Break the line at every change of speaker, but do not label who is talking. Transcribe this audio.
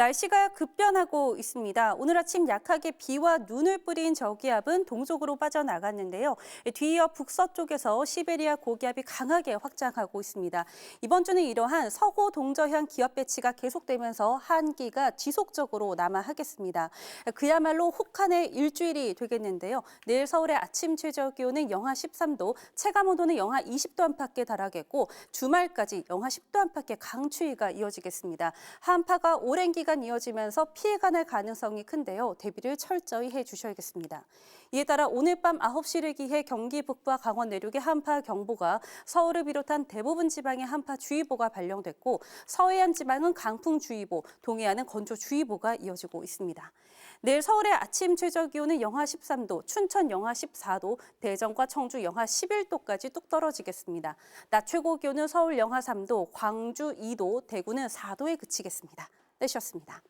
날씨가 급변하고 있습니다. 오늘 아침 약하게 비와 눈을 뿌린 저기압은 동쪽으로 빠져나갔는데요. 뒤이어 북서쪽에서 시베리아 고기압이 강하게 확장하고 있습니다. 이번 주는 이러한 서고 동저향 기압 배치가 계속되면서 한기가 지속적으로 남하하겠습니다. 그야말로 혹한의 일주일이 되겠는데요. 내일 서울의 아침 최저 기온은 영하 13도, 체감 온도는 영하 20도 안팎에 달하겠고 주말까지 영하 10도 안팎의 강추위가 이어지겠습니다. 한파가 오랜 기간 이어지면서 피해가 날 가능성이 큰데요. 대비를 철저히 해 주셔야겠습니다. 이에 따라 오늘 밤 9시를 기해 경기 북부와 강원 내륙의 한파 경보가 서울을 비롯한 대부분 지방에 한파 주의보가 발령됐고 서해안 지방은 강풍 주의보, 동해안은 건조 주의보가 이어지고 있습니다. 내일 서울의 아침 최저 기온은 영하 13도, 춘천 영하 14도, 대전과 청주 영하 11도까지 뚝 떨어지겠습니다. 낮 최고 기온은 서울 영하 3도, 광주 2도, 대구는 4도에 그치겠습니다. 내셨습니다.